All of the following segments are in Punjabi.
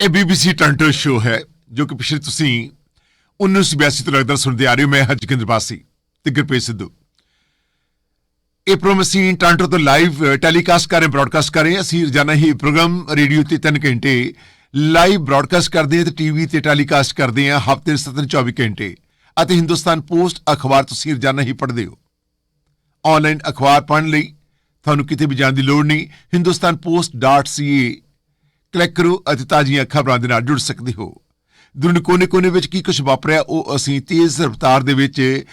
ਇਹ BBC ਟੰਟੋ ਸ਼ੋ ਹੈ, ਜੋ ਕਿ ਪਿਛਲੇ ਤੁਸੀਂ 1982 ਤੋਂ ਲਗਾਤਾਰ ਸੁਣਦੇ ਆ ਰਹੇ ਹੋ। ਮੈਂ ਹਾਂ ਜਗਿੰਦਰ ਬਾਸੀ ਤੇ ਗੁਰਪ੍ਰੀਤ ਸਿੱਧੂ। ਇਹ ਪ੍ਰੋਗਰਾਮ ਅਸੀਂ ਟਾਂਟੋ ਤੋਂ ਲਾਈਵ ਟੈਲੀਕਾਸਟ ਕਰ ਰਹੇ ਬ੍ਰਾਡਕਾਸਟ ਕਰ ਰਹੇ ਹਾਂ। ਅਸੀਂ ਰੋਜ਼ਾਨਾ ਹੀ ਪ੍ਰੋਗਰਾਮ ਰੇਡੀਓ ਤੇ 3 ਘੰਟੇ ਲਾਈਵ ਬ੍ਰਾਡਕਾਸਟ ਕਰਦੇ ਹਾਂ ਤੇ ਟੀਵੀ ਤੇ ਟੈਲੀਕਾਸਟ ਕਰਦੇ ਹਾਂ, ਹਫ਼ਤੇ ਦੇ 7 24 ਘੰਟੇ। ਅਤੇ ਹਿੰਦੁਸਤਾਨ ਪੋਸਟ ਅਖਬਾਰ ਤੁਸੀਂ ਰੋਜ਼ਾਨਾ ਹੀ ਪੜ੍ਹਦੇ ਹੋ। ਆਨਲਾਈਨ ਅਖਬਾਰ ਪੜ੍ਹਨ ਲਈ ਤੁਹਾਨੂੰ ਕਿਤੇ ਵੀ ਜਾਣ ਦੀ ਲੋੜ ਨਹੀਂ। hindustanpost.ca ਕਲਿੱਕ ਕਰੋ ਅਤੇ ਤਾਜ਼ੀਆਂ ਖਬਰਾਂ ਦੇ ਨਾਲ ਜੁੜ ਸਕਦੇ ਹੋ। ਦੁਨੀਆ ਕੋਨੇ-ਕੋਨੇ ਵਿੱਚ ਕੀ ਕੁਝ ਵਾਪਰਿਆ, ਉਹ ਅਸੀਂ ਤੇਜ਼ ਰਫ਼ਤਾਰ ਦੇ ਵਿੱਚ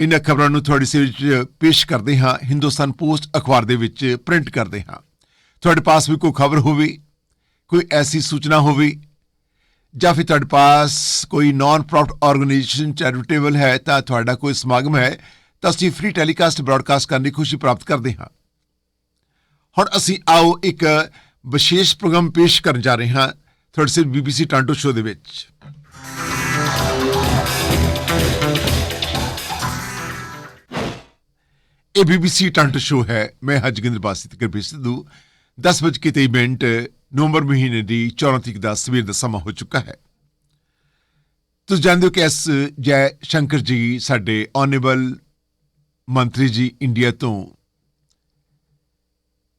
ਇਹਨਾਂ ਖਬਰਾਂ ਨੂੰ ਤੁਹਾਡੀ ਸੇਵਾ ਵਿੱਚ ਪੇਸ਼ ਕਰਦੇ ਹਾਂ। ਹਿੰਦੁਸਤਾਨ ਪੋਸਟ ਅਖਬਾਰ ਦੇ ਵਿੱਚ ਪ੍ਰਿੰਟ ਕਰਦੇ ਹਾਂ। ਤੁਹਾਡੇ ਪਾਸ ਵੀ ਕੋਈ ਖਬਰ ਹੋਵੇ, ਕੋਈ ਐਸੀ ਸੂਚਨਾ ਹੋਵੇ, ਜਾਂ ਫਿਰ ਤੁਹਾਡੇ ਪਾਸ ਕੋਈ ਨਾਨ ਪ੍ਰੋਫਿਟ ਆਰਗੇਨਾਈਜੇਸ਼ਨ ਚੈਰੀਟੇਬਲ ਹੈ, ਤਾਂ ਤੁਹਾਡਾ ਕੋਈ ਸਮਾਗਮ ਹੈ, ਤਾਂ ਅਸੀਂ ਫ੍ਰੀ ਟੈਲੀਕਾਸਟ ਬ੍ਰਾਡਕਾਸਟ ਕਰਨ ਦੀ ਖੁਸ਼ੀ ਪ੍ਰਾਪਤ ਕਰਦੇ ਹਾਂ। ਹੁਣ ਅਸੀਂ ਆਓ ਇੱਕ ਵਿਸ਼ੇਸ਼ ਪ੍ਰੋਗਰਾਮ ਪੇਸ਼ ਕਰਨ ਜਾ ਰਹੇ ਹਾਂ ਤੁਹਾਡੇ ਸਿਰ BBC ਟਾਂਟੋ ਸ਼ੋਅ ਦੇ ਵਿੱਚ। ਇਹ BBC ਟਾਂਟੋ ਸ਼ੋਅ ਹੈ। ਮੈਂ ਹਾਂ ਜੋਗਿੰਦਰ ਬਾਸੀ ਤੇ ਗੁਰਪ੍ਰੀਤ ਸਿੱਧੂ। 10 ਵਜੇ ਕੇ 23 ਮਿੰਟ, ਨਵੰਬਰ ਮਹੀਨੇ ਦੀ 14 ਤਰੀਕ ਦਾ ਸਵੇਰ ਦਾ ਸਮਾਂ ਹੋ ਚੁੱਕਾ ਹੈ। ਤੁਸੀਂ ਜਾਣਦੇ ਹੋ ਕਿ ਐਸ ਜੈ ਸ਼ੰਕਰ ਜੀ ਸਾਡੇ ਆਨਰੇਬਲ ਮੰਤਰੀ ਜੀ ਇੰਡੀਆ ਤੋਂ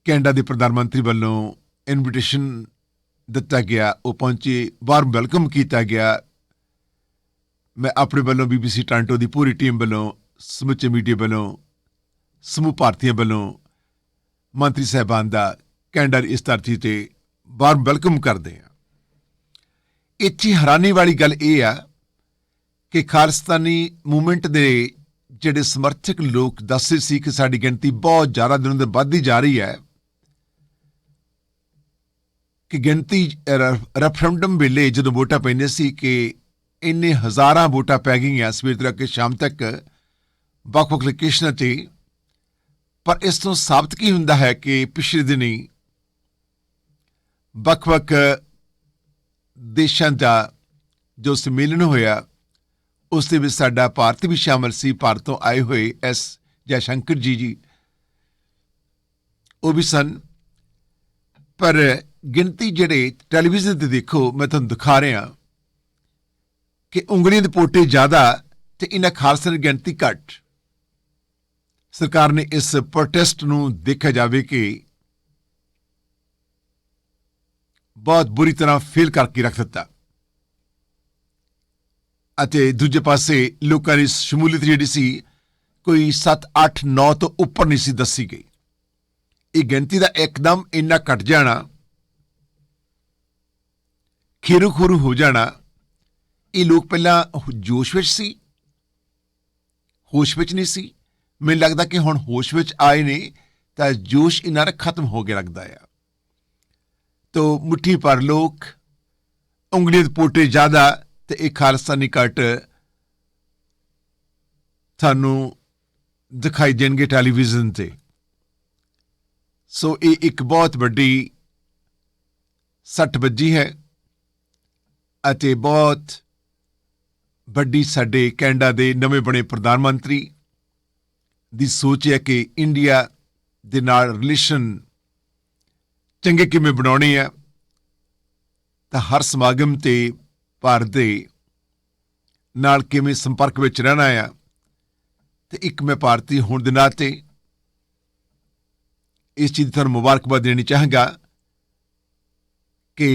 ਕੈਨੇਡਾ ਦੇ ਪ੍ਰਧਾਨ ਮੰਤਰੀ ਵੱਲੋਂ ਇਨਵੀਟੇਸ਼ਨ ਦਿੱਤਾ ਗਿਆ, ਉਹ ਪਹੁੰਚੇ ਵਾਰਮ ਵੈਲਕਮ ਕੀਤਾ ਗਿਆ। ਮੈਂ ਆਪਣੇ ਵੱਲੋਂ BBC ਟਾਂਟੋ ਦੀ ਪੂਰੀ ਟੀਮ ਵੱਲੋਂ, ਸਮੁੱਚੇ ਮੀਡੀਆ ਵੱਲੋਂ, ਸਮੂਹ ਭਾਰਤੀਆਂ ਵੱਲੋਂ, ਮੰਤਰੀ ਸਾਹਿਬਾਨ ਦਾ ਕੈਂਡਰ ਇਸ ਧਰਤੀ ਤੇ ਵਾਰਮ ਵੈਲਕਮ ਕਰਦੇ ਹਾਂ। ਇੱਥੇ ਹੈਰਾਨੀ ਵਾਲੀ ਗੱਲ ਇਹ ਆ ਕਿ ਖਾਲਿਸਤਾਨੀ ਮੂਵਮੈਂਟ ਦੇ ਜਿਹੜੇ ਸਮਰਥਕ ਲੋਕ ਦੱਸਦੇ ਸੀ ਕਿ ਸਾਡੀ ਗਿਣਤੀ ਬਹੁਤ ਜ਼ਿਆਦਾ ਦਿਨੋਂ ਦਿਨ ਵੱਧਦੀ ਜਾ ਰਹੀ ਹੈ ਕਿ ਗਿਣਤੀ ਰੈਫਰੈਂਡਮ ਵੇਲੇ ਜਦੋਂ ਵੋਟਾਂ ਪੈਂਦੀਆਂ ਸੀ ਕਿ ਇੰਨੇ ਹਜ਼ਾਰਾਂ ਵੋਟਾਂ ਪੈ ਗਈਆਂ ਸਵੇਰ ਤੋਂ ਲੈ ਕੇ ਸ਼ਾਮ ਤੱਕ, ਵੱਖ-ਵੱਖ ਲੋਕੇਸ਼ਨਾਂ ਤੇ। ਪਰ ਇਸ ਤੋਂ ਸਾਬਤ ਕੀ ਹੁੰਦਾ ਹੈ ਕਿ ਪਿਛਲੇ ਦਿਨੀ ਵੱਖ-ਵੱਖ ਦੇਸ਼ਾਂ ਦਾ ਜੋ ਸੰਮੇਲਨ ਹੋਇਆ, ਉਸ ਦੇ ਵਿੱਚ ਸਾਡਾ ਭਾਰਤ ਵੀ ਸ਼ਾਮਲ ਸੀ, ਭਾਰਤ ਤੋਂ ਆਏ ਹੋਏ ਐਸ ਜੈ ਸ਼ੰਕਰ ਜੀ ਜੀ। ਉਹ ਵੀ ਸਨ। ਪਰ ਗਿਣਤੀ ਜਿਹੜੇ ਟੈਲੀਵਿਜ਼ਨ ਤੇ ਦੇਖੋ, ਮੈਂ ਤੁਹਾਨੂੰ ਦਿਖਾ ਰਿਹਾ ਕਿ ਉਂਗਲੀਆਂ ਦੇ ਪੋਟੇ ਜ਼ਿਆਦਾ ਤੇ ਇਹਨਾਂ ਖਾਲਸਾ ਦੀ ਗਿਣਤੀ ਘੱਟ। ਸਰਕਾਰ ਨੇ ਇਸ ਪ੍ਰੋਟੈਸਟ ਨੂੰ ਦੇਖਿਆ ਜਾਵੇ ਕਿ ਬਹੁਤ ਬੁਰੀ ਤਰ੍ਹਾਂ ਫੇਲ ਕਰਕੇ ਰੱਖ ਦਿੱਤਾ। ਅਤੇ ਦੂਜੇ ਪਾਸੇ ਲੋਕਾਂ ਦੀ ਸ਼ਮੂਲੀਅਤ ਜਿਹੜੀ ਸੀ, ਕੋਈ 7 8 9 ਤੋਂ ਉੱਪਰ ਨਹੀਂ ਸੀ ਦੱਸੀ ਗਈ। ਇਹ ਗਿਣਤੀ ਦਾ ਇੱਕਦਮ ਇੰਨਾ ਘਟ ਜਾਣਾ ਖੀਰੂ ਖੂਰੂ ਹੋ ਜਾਣਾ, ਇਹ ਲੋਕ ਪਹਿਲਾਂ ਜੋਸ਼ ਵਿੱਚ ਸੀ, ਹੋਸ਼ ਵਿੱਚ ਨਹੀਂ ਸੀ। ਮੈਨੂੰ ਲੱਗਦਾ ਕਿ ਹੁਣ ਹੋਸ਼ ਵਿੱਚ ਆਏ ਨੇ, ਤਾਂ ਜੋਸ਼ ਇਹਨਾਂ ਦਾ ਖਤਮ ਹੋ ਗਿਆ ਲੱਗਦਾ ਆ। ਤੋ ਮੁੱਠੀ ਪਰ ਲੋਕ ਉਂਗਲੀ ਦੇ ਪੋਟੇ ਜ਼ਿਆਦਾ, ਤੇ ਇਹ ਖਾਲਸਾਨੀ ਕੱਟ ਤੁਹਾਨੂੰ ਦਿਖਾਈ ਦੇਣਗੇ ਟੈਲੀਵਿਜ਼ਨ ਤੇ। ਸੋ ਇਹ ਇੱਕ ਬਹੁਤ ਵੱਡੀ ਸੱਟ ਵੱਜੀ ਹੈ। ਅਤੇ ਬਹੁਤ ਵੱਡੀ ਸਾਡੇ ਕੈਨੇਡਾ ਦੇ ਨਵੇਂ ਬਣੇ ਪ੍ਰਧਾਨ ਮੰਤਰੀ ਦੀ ਸੋਚ ਹੈ ਕਿ ਇੰਡੀਆ ਦੇ ਨਾਲ ਰਿਲੇਸ਼ਨ ਚੰਗੇ ਕਿਵੇਂ ਬਣਾਉਣੇ ਆ, ਤਾਂ ਹਰ ਸਮਾਗਮ ਤੇ ਭਾਰਤ ਦੇ ਨਾਲ ਕਿਵੇਂ ਸੰਪਰਕ ਵਿੱਚ ਰਹਿਣਾ ਆ, ਤੇ ਇੱਕ ਮੈਂ ਭਾਰਤੀ ਹੋਣ ਦੇ ਨਾਤੇ ਇਸ ਚੀਜ਼ ਦੀ ਤੁਹਾਨੂੰ ਮੁਬਾਰਕਬਾਦ ਦੇਣੀ ਚਾਹਾਂਗਾ ਕਿ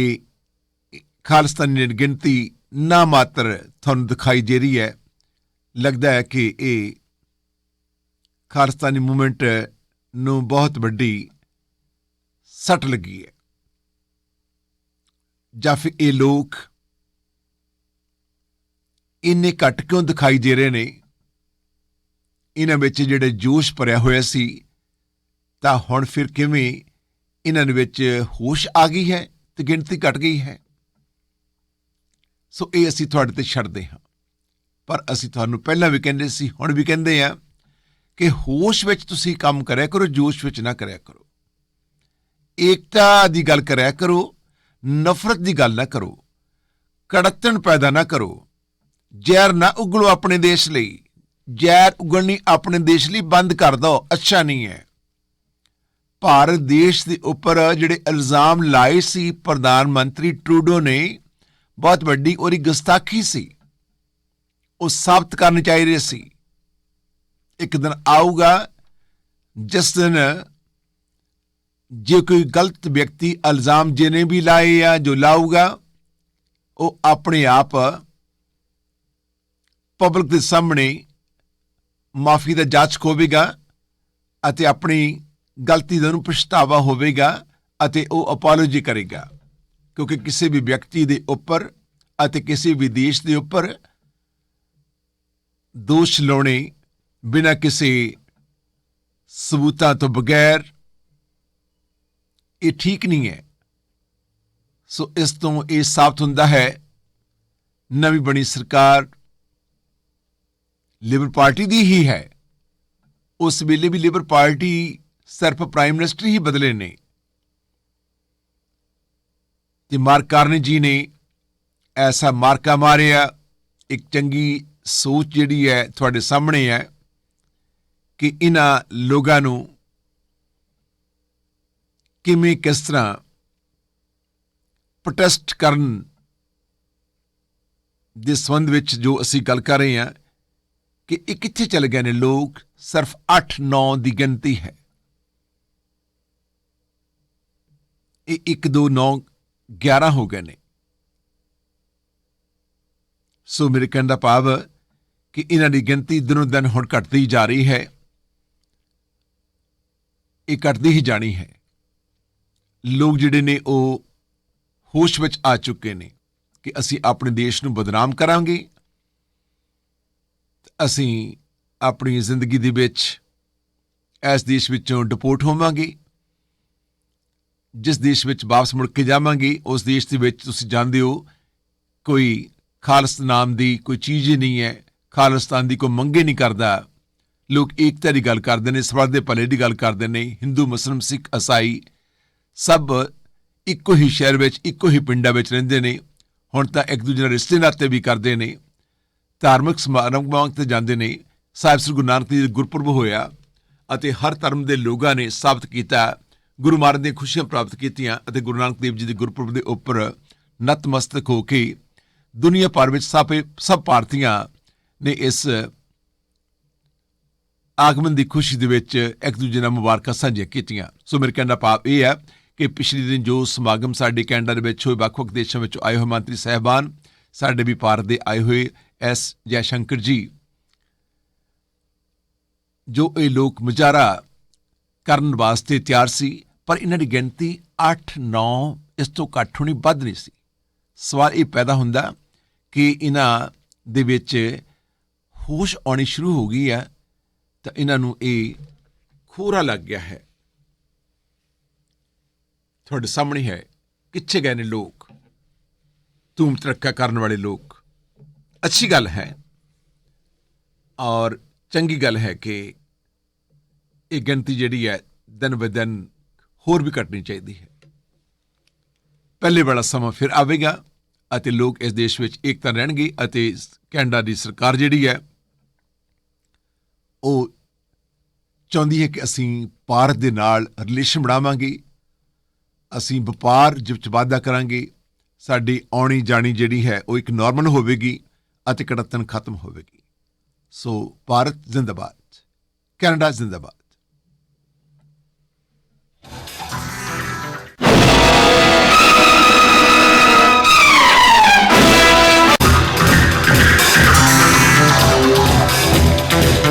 ਖਾਲਿਸਤਾਨੀ ਗਿਣਤੀ ਨਾ ਮਾਤਰ ਤੁਹਾਨੂੰ ਦਿਖਾਈ ਦੇ ਰਹੀ ਹੈ। ਲੱਗਦਾ ਹੈ ਕਿ ਇਹ ਖਾਲਿਸਤਾਨੀ ਮੂਵਮੈਂਟ ਨੂੰ ਬਹੁਤ ਵੱਡੀ ਸੱਟ ਲੱਗੀ ਹੈ। ਜਾਂ ਫਿਰ ਇਹ ਲੋਕ ਇੰਨੇ ਘੱਟ ਕਿਉਂ ਦਿਖਾਈ ਦੇ ਰਹੇ ਨੇ? ਇਹਨਾਂ ਵਿੱਚ ਜਿਹੜੇ ਜੋਸ਼ ਭਰਿਆ ਹੋਇਆ ਸੀ, ਤਾਂ ਹੁਣ ਫਿਰ ਕਿਵੇਂ ਇਹਨਾਂ ਦੇ ਵਿੱਚ ਹੋਸ਼ ਆ ਗਈ ਹੈ ਤੇ ਗਿਣਤੀ ਘਟ ਗਈ ਹੈ? ਸੋ ਇਹ ਅਸੀਂ ਤੁਹਾਡੇ ਤੇ ਛੱਡਦੇ ਹਾਂ। ਪਰ ਅਸੀਂ ਤੁਹਾਨੂੰ ਪਹਿਲਾਂ ਵੀ ਕਹਿੰਦੇ ਸੀ, ਹੁਣ ਵੀ ਕਹਿੰਦੇ ਆ ਕਿ ਹੋਸ਼ ਵਿੱਚ ਤੁਸੀਂ ਕੰਮ ਕਰਿਆ ਕਰੋ, ਜੋਸ਼ ਵਿੱਚ ਨਾ ਕਰਿਆ ਕਰੋ। ਏਕਤਾ ਦੀ ਗੱਲ ਕਰਿਆ ਕਰੋ, ਨਫ਼ਰਤ ਦੀ ਗੱਲ ਨਾ ਕਰੋ, ਕੜਤਣ ਪੈਦਾ ਨਾ ਕਰੋ। ਜ਼ਹਿਰ ਨਾ ਉਗਲੋ ਆਪਣੇ ਦੇਸ਼ ਲਈ, ਜ਼ਹਿਰ ਉਗਲਣੀ ਆਪਣੇ ਦੇਸ਼ ਲਈ ਬੰਦ ਕਰ ਦਿਓ, ਅੱਛਾ ਨਹੀਂ ਹੈ। ਭਾਰਤ ਦੇਸ਼ ਦੇ ਉੱਪਰ ਜਿਹੜੇ ਇਲਜ਼ਾਮ ਲਾਏ ਸੀ ਪ੍ਰਧਾਨ ਮੰਤਰੀ ਟਰੂਡੋ ਨੇ ਬਹੁਤ ਵੱਡੀ, ਉਹਦੀ ਗਸਤਾਖੀ ਸੀ। ਉਹ ਸਾਬਤ ਕਰਨੀ ਚਾਹੀਦੀ ਸੀ। ਇੱਕ ਦਿਨ ਆਊਗਾ, ਜਿਸ ਦਿਨ ਜੇ ਕੋਈ ਗਲਤ ਵਿਅਕਤੀ ਇਲਜ਼ਾਮ ਜਿਹਨੇ ਵੀ ਲਾਏ ਆ, ਜੋ ਲਾਊਗਾ, ਉਹ ਆਪਣੇ ਆਪ ਪਬਲਿਕ ਦੇ ਸਾਹਮਣੇ ਮਾਫੀ ਦਾ ਜਾਂਚ ਹੋਵੇਗਾ ਅਤੇ ਆਪਣੀ ਗਲਤੀ ਦਾ ਨੂੰ ਪਛਤਾਵਾ ਹੋਵੇਗਾ ਅਤੇ ਉਹ ਅਪੋਲੋਜੀ ਕਰੇਗਾ। ਕਿਉਂਕਿ ਕਿਸੇ ਵੀ ਵਿਅਕਤੀ ਦੇ ਉੱਪਰ ਅਤੇ ਕਿਸੇ ਵੀ ਦੇਸ਼ ਦੇ ਉੱਪਰ ਦੋਸ਼ ਲਾਉਣੇ ਬਿਨਾਂ ਕਿਸੇ ਸਬੂਤਾਂ ਤੋਂ ਬਗੈਰ ਇਹ ਠੀਕ ਨਹੀਂ ਹੈ। ਸੋ ਇਸ ਤੋਂ ਇਹ ਸਾਬਤ ਹੁੰਦਾ ਹੈ, ਨਵੀਂ ਬਣੀ ਸਰਕਾਰ ਲਿਬਰ ਪਾਰਟੀ ਦੀ ਹੀ ਹੈ। ਉਸ ਵੇਲੇ ਵੀ ਲਿਬਰ ਪਾਰਟੀ ਸਿਰਫ ਪ੍ਰਾਈਮ ਮਿਨਿਸਟਰ ਹੀ ਬਦਲੇ ਨੇ। ਤੇ ਮਾਰਕ ਜੀ ਨੇ ਐਸਾ ਮਾਰਕਾ ਮਾਰਿਆ, ਇੱਕ ਚੰਗੀ ਸੋਚ ਜਿਹੜੀ ਹੈ ਤੁਹਾਡੇ ਸਾਹਮਣੇ ਹੈ ਕਿ ਇਹਨਾਂ ਲੋਕਾਂ ਨੂੰ ਕਿਵੇਂ ਕਿਸ ਤਰ੍ਹਾਂ ਪ੍ਰੋਟੈਸਟ ਕਰਨ ਦੇ ਸੰਬੰਧ ਵਿੱਚ ਜੋ ਅਸੀਂ ਗੱਲ ਕਰ ਰਹੇ ਹਾਂ ਕਿ ਇਹ ਕਿੱਥੇ ਚਲੇ ਗਏ ਨੇ ਲੋਕ, ਸਿਰਫ 8-9 ਦੀ ਗਿਣਤੀ ਹੈ। ਇਹ 1 2 9 11 ਹੋ ਗਏ ਨੇ। ਸੋ ਮੇਰੇ ਕਹਿਣ ਦਾ ਭਾਵ ਕਿ ਇਹਨਾਂ ਦੀ ਗਿਣਤੀ ਦਿਨੋਂ ਦਿਨ ਹੁਣ ਘਟਦੀ ਜਾ ਰਹੀ ਹੈ। ਇਹ ਘਟਦੀ ਹੀ ਜਾਣੀ ਹੈ। ਲੋਕ ਜਿਹੜੇ ਨੇ ਉਹ ਹੋਸ਼ ਵਿੱਚ ਆ ਚੁੱਕੇ ਨੇ ਕਿ ਅਸੀਂ ਆਪਣੇ ਦੇਸ਼ ਨੂੰ ਬਦਨਾਮ ਕਰਾਂਗੇ। ਅਸੀਂ ਆਪਣੀ ਜ਼ਿੰਦਗੀ ਦੇ ਵਿੱਚ ਇਸ ਦੇਸ਼ ਵਿੱਚੋਂ ਡਿਪੋਰਟ ਹੋਵਾਂਗੇ। ਜਿਸ ਦੇਸ਼ ਵਿੱਚ ਵਾਪਸ ਮੁੜ ਕੇ ਜਾਵਾਂਗੇ, ਉਸ ਦੇਸ਼ ਦੇ ਵਿੱਚ ਤੁਸੀਂ ਜਾਂਦੇ ਹੋ, ਕੋਈ ਖਾਲਸ ਨਾਮ ਦੀ ਕੋਈ ਚੀਜ਼ ਹੀ ਨਹੀਂ ਹੈ, ਖਾਲਸਤਾਨ ਦੀ ਕੋਈ ਮੰਗੇ ਨਹੀਂ ਕਰਦਾ। ਲੋਕ ਏਕਤਾ ਦੀ ਗੱਲ ਕਰਦੇ ਨੇ ਸਵਰ ਦੇ ਭਲੇ ਦੀ ਗੱਲ ਕਰਦੇ ਨੇ, ਹਿੰਦੂ, ਮੁਸਲਮ, ਸਿੱਖ ਈਸਾਈ ਸਭ ਇੱਕੋ ਹੀ ਸ਼ਹਿਰ ਵਿੱਚ, ਇੱਕੋ ਹੀ ਪਿੰਡਾਂ ਵਿੱਚ ਰਹਿੰਦੇ ਨੇ। ਹੁਣ ਤਾਂ ਇੱਕ ਦੂਜੇ ਨਾਲ ਰਿਸ਼ਤੇ ਨਾਤੇ ਵੀ ਕਰਦੇ ਨੇ। ਧਾਰਮਿਕ ਸਮਾਗਮਾਂ ਤੇ ਜਾਂਦੇ ਨੇ। ਸਾਹਿਬ ਸ੍ਰੀ ਗੁਰੂ ਨਾਨਕ ਦੇਵ ਜੀ ਦਾ ਗੁਰਪੁਰਬ ਹੋਇਆ ਅਤੇ ਹਰ ਧਰਮ ਦੇ ਲੋਕਾਂ ਨੇ ਸਾਬਤ ਕੀਤਾ। ਗੁਰੂ ਮਹਾਰਾਜ ਦੀਆਂ ਖੁਸ਼ੀਆਂ ਪ੍ਰਾਪਤ ਕੀਤੀਆਂ ਅਤੇ ਗੁਰੂ ਨਾਨਕ ਦੇਵ ਜੀ ਦੇ ਗੁਰਪੁਰਬ ਦੇ ਉੱਪਰ ਨਤਮਸਤਕ ਹੋ ਕੇ ਦੁਨੀਆ ਭਰ ਵਿੱਚ ਸਭ ਸਭ ਭਾਰਤੀਆਂ ਨੇ ਇਸ ਆਗਮਨ ਦੀ ਖੁਸ਼ੀ ਦੇ ਵਿੱਚ ਇੱਕ ਦੂਜੇ ਨਾਲ ਮੁਬਾਰਕਾਂ ਸਾਂਝੀਆਂ ਕੀਤੀਆਂ। ਸੋ ਮੇਰੇ ਕਹਿਣ ਦਾ ਭਾਵ ਇਹ ਹੈ ਕਿ ਪਿਛਲੇ ਦਿਨ ਜੋ ਸਮਾਗਮ ਸਾਡੇ ਕੈਨੇਡਾ ਦੇ ਵਿੱਚ ਹੋਏ, ਵੱਖ-ਵੱਖ ਦੇਸ਼ਾਂ ਵਿੱਚੋਂ ਆਏ ਹੋਏ ਮੰਤਰੀ ਸਹਿਬਾਨ, ਸਾਡੇ ਵੀ ਭਾਰਤ ਦੇ ਆਏ ਹੋਏ ਐਸ ਜੈ ਸ਼ੰਕਰ ਜੀ, ਜੋ ਇਹ ਲੋਕ ਮੁਜ਼ਾਹਰਾ ਕਰਨ ਵਾਸਤੇ ਤਿਆਰ ਸੀ ਪਰ ਇਹਨਾਂ ਦੀ ਗਿਣਤੀ 8 9 ਇਸ ਤੋਂ ਘੱਟ ਹੋਣੀ ਵੱਧ ਨਹੀਂ ਸੀ। ਸਵਾਲ ਇਹ ਪੈਦਾ ਹੁੰਦਾ ਕਿ ਇਹਨਾਂ ਦੇ ਵਿੱਚ ਹੋਸ਼ ਆਉਣੀ ਸ਼ੁਰੂ ਹੋ ਗਈ ਹੈ ਤਾਂ ਇਹਨਾਂ ਨੂੰ ਇਹ ਖੋਰਾ ਲੱਗ ਗਿਆ ਹੈ। ਤੁਹਾਡੇ ਸਾਹਮਣੇ ਹੈ, ਕਿੱਥੇ ਗਏ ਨੇ ਲੋਕ? ਧੂਮ ਤਰੱਕਾ ਕਰਨ ਵਾਲੇ ਲੋਕ। ਅੱਛੀ ਗੱਲ ਹੈ। ਔਰ ਚੰਗੀ ਗੱਲ ਹੈ ਕਿ ਇਹ ਗਿਣਤੀ ਜਿਹੜੀ ਹੈ ਦਿਨ ਬ ਦਿਨ ਹੋਰ ਵੀ ਘਟਣੀ ਚਾਹੀਦੀ ਹੈ। ਪਹਿਲੇ ਵਾਲਾ ਸਮਾਂ ਫਿਰ ਆਵੇਗਾ ਅਤੇ ਲੋਕ ਇਸ ਦੇਸ਼ ਵਿੱਚ ਏਕਤਾ ਰਹਿਣਗੇ ਅਤੇ ਕੈਨੇਡਾ ਦੀ ਸਰਕਾਰ ਜਿਹੜੀ ਹੈ, ਉਹ ਚਾਹੁੰਦੀ ਹੈ ਕਿ ਅਸੀਂ ਭਾਰਤ ਦੇ ਨਾਲ ਰਿਲੇਸ਼ਨ ਬਣਾਵਾਂਗੇ, ਅਸੀਂ ਵਪਾਰ ਵਿੱਚ ਵਾਧਾ ਕਰਾਂਗੇ, ਸਾਡੀ ਆਉਣੀ ਜਾਣੀ ਜਿਹੜੀ ਹੈ, ਉਹ ਇੱਕ ਨਾਰਮਲ ਹੋਵੇਗੀ ਅਤੇ ਕੜਤਨ ਖਤਮ ਹੋਵੇਗੀ। ਸੋ ਭਾਰਤ ਜ਼ਿੰਦਾਬਾਦ, ਕੈਨੇਡਾ ਜ਼ਿੰਦਾਬਾਦ।